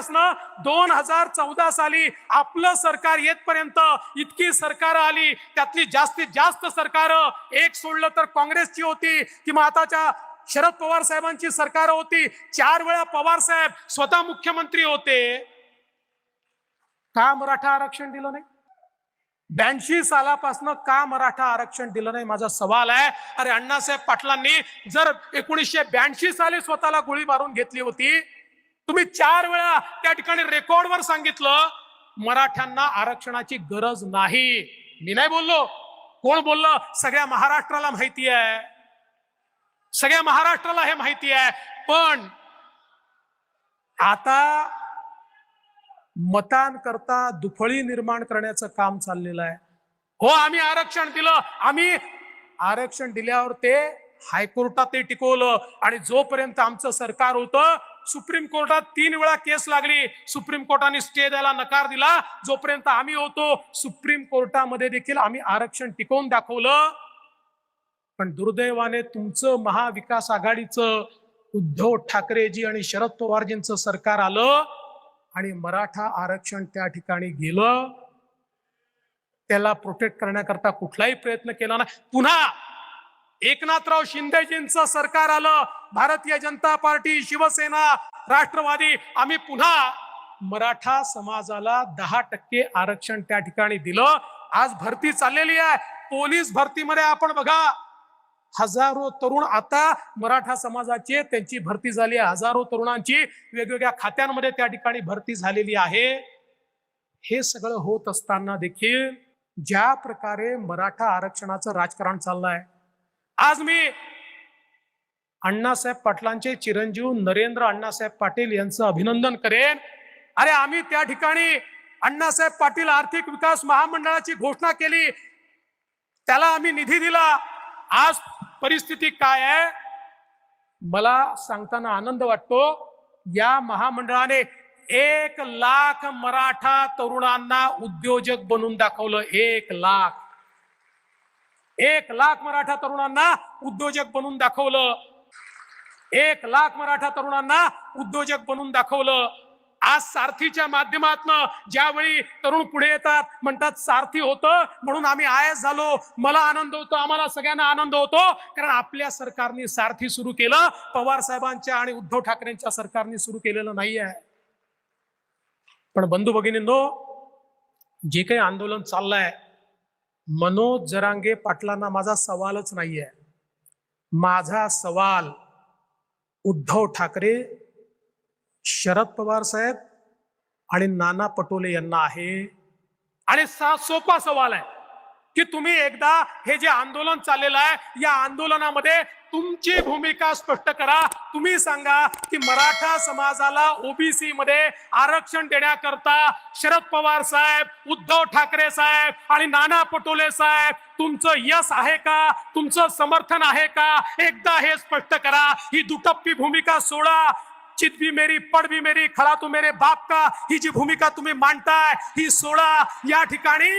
पासनं दोन हजार चौदा साली आपलं सरकार येतपर्यंत इतकी सरकार आली त्यातली जास्तीत जास्त सरकार एक सोडलं तर काँग्रेसची होती किंवा आताच्या शरद पवार साहेबांची सरकार होती चार वेळा पवार साहेब स्वतः मुख्यमंत्री होते. का मराठा आरक्षण दिलं नाही? ब्याऐंशी सालापासून का मराठा आरक्षण दिलं नाही? माझा सवाल आहे. अरे अण्णासाहेब पाटलांनी जर एकोणीसशे ब्याऐंशी साली स्वतःला गोळी मारून घेतली होती तुम्ही चार वेळा त्या ठिकाणी रेकॉर्डवर सांगितलं मराठ्यांना आरक्षणाची गरज नाही. मी नाही बोललो. कोण बोललं? सगळ्या महाराष्ट्राला माहिती आहे. सगळ्या महाराष्ट्राला हे माहिती आहे. पण आता मतांकरता दुफळी निर्माण करण्याचं काम चाललेलं आहे. हो आम्ही आरक्षण दिलं. आम्ही आरक्षण दिल्यावर ते हायकोर्टात ते टिकवलं. आणि जोपर्यंत आमचं सरकार होतं सुप्रीम कोर्टात तीन वेळा केस लागली. सुप्रीम कोर्टाने स्टे द्यायला नकार दिला. जोपर्यंत आम्ही होतो सुप्रीम कोर्टामध्ये देखील आम्ही आरक्षण टिकवून दाखवलं. पण दुर्दैवाने तुमचं महाविकास आघाडीचं उद्धव ठाकरेजी आणि शरद पवारजींचं सरकार आलं आणि मराठा आरक्षण त्या ठिकाणी गेलं. त्याला प्रोटेक्ट करण्याकरता कुठलाही प्रयत्न केला नाही. पुन्हा एकनाथराव शिंदेजींचं सरकार आलं. भारतीय जनता पार्टी शिवसेना राष्ट्रवादी. आम्ही पुन्हा मराठा समाजाला दहा टक्के आरक्षण त्या ठिकाणी दिलं. आज भरती चाललेली आहे. पोलीस भरतीमध्ये आपण बघा हजारो तरुण आता मराठा समाजाचे त्यांची भरती झाली आहे. हजारो तरुणांची वेगवेगळ्या खात्यांमध्ये त्या ठिकाणी भरती झालेली आहे. हे सगळं होत असताना देखील ज्या प्रकारे मराठा आरक्षणाचं राजकारण चाललंय आज मी अण्णासाहेब पाटलांचे चिरंजीव नरेंद्र अण्णासाहेब पाटील यांचं अभिनंदन करेन. अरे आम्ही त्या ठिकाणी अण्णासाहेब पाटील आर्थिक विकास महामंडळाची घोषणा केली. त्याला आम्ही निधी दिला. आज परिस्थिती काय आहे? मला सांगताना आनंद वाटतो या महामंडळाने एक लाख मराठा तरुणांना उद्योजक बनून दाखवलं. एक लाख. एक लाख मराठा तरुणांना उद्योजक बनून दाखवलं. एक लाख मराठा तरुणांना उद्योजक बनून दाखवलं. आज सारथीच्या माध्यमातनं ज्यावेळी तरुण पुढे येतात म्हणतात सारथी होतं म्हणून आम्ही आय झालो. मला आनंद होतो आम्हाला सगळ्यांना आनंद होतो. कारण आपल्या सरकारने सारथी सुरू केलं. पवार साहेबांच्या आणि उद्धव ठाकरेंच्या सरकारने सुरू केलेलं नाही आहे. पण बंधू भगिनींनो जे काही आंदोलन चाललंय मनोज जरांगे पाटलांना माझा सवालच नाहीये. माझा सवाल उद्धव ठाकरे शरद पवार साहेब आणि नाना पटोले यांना आहे. आणि सा सोपा सवाल आहे की तुम्ही एकदा हे जे आंदोलन चाललेलं आहे या आंदोलनामध्ये तुमची भूमिका स्पष्ट करा. तुम्ही सांगा की मराठा समाजाला ओबीसी मध्ये आरक्षण देण्याकरता शरद पवार साहेब उद्धव ठाकरे साहेब आणि नाना पटोले साहेब तुमचं यश आहे का? तुमचं समर्थन आहे का? एकदा हे स्पष्ट करा. ही दुटप्पी भूमिका सोडा. चित भी मेरी पड भी मेरी खळा तू मेरे बाप का? ही जी भूमिका तुम्ही मांडताय ही सोडा. या ठिकाणी